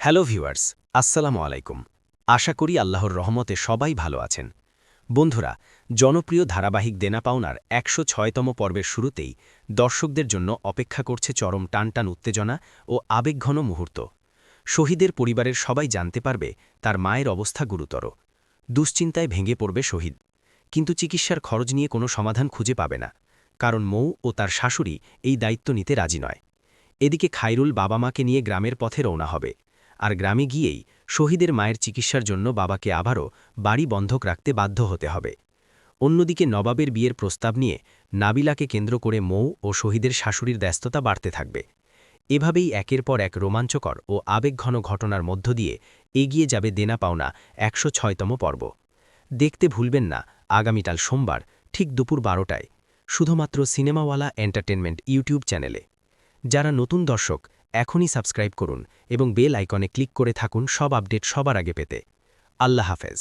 Hello viewers, আসসালামু আলাইকুম। আশা করি আল্লাহর রহমতে সবাই ভালো আছেন। বন্ধুরা, জনপ্রিয় ধারাবাহিক দেনা পাওনার একশো ছয়তম পর্বের শুরুতেই দর্শকদের জন্য অপেক্ষা করছে চরম টানটান উত্তেজনা ও আবেগঘন মুহূর্ত। শহীদের পরিবারের সবাই জানতে পারবে তার মায়ের অবস্থা গুরুতর। দুশ্চিন্তায় ভেঙে পড়বে শহীদ। কিন্তু চিকিৎসার খরচ নিয়ে কোনো সমাধান খুঁজে পাবে না, কারণ মৌ ও তার শাশুড়ি এই দায়িত্ব নিতে রাজি নয়। এদিকে খাইরুল বাবা মাকে নিয়ে গ্রামের পথে রওনা হবে। আর গ্রামে গিয়েই শহীদের মায়ের চিকিৎসার জন্য বাবাকে আবারও বাড়ি বন্ধক রাখতে বাধ্য হতে হবে। অন্যদিকে নবাবের বিয়ের প্রস্তাব নিয়ে নাবিলাকে কেন্দ্র করে মৌ ও শহীদের শাশুড়ির ব্যস্ততা বাড়তে থাকবে। এভাবেই একের পর এক রোমাঞ্চকর ও আবেগঘন ঘটনার মধ্য দিয়ে এগিয়ে যাবে দেনা পাওনা একশো ছয়তম পর্ব। দেখতে ভুলবেন না, আগামীকাল সোমবার, ঠিক দুপুর বারোটায়, শুধুমাত্র সিনেমাওয়ালা এন্টারটেনমেন্ট ইউটিউব চ্যানেলে। যারা নতুন দর্শক এখনই সাবস্ক্রাইব করুন এবং বেল আইকনে ক্লিক করে থাকুন সব আপডেট সবার আগে পেতে। আল্লাহ হাফেজ।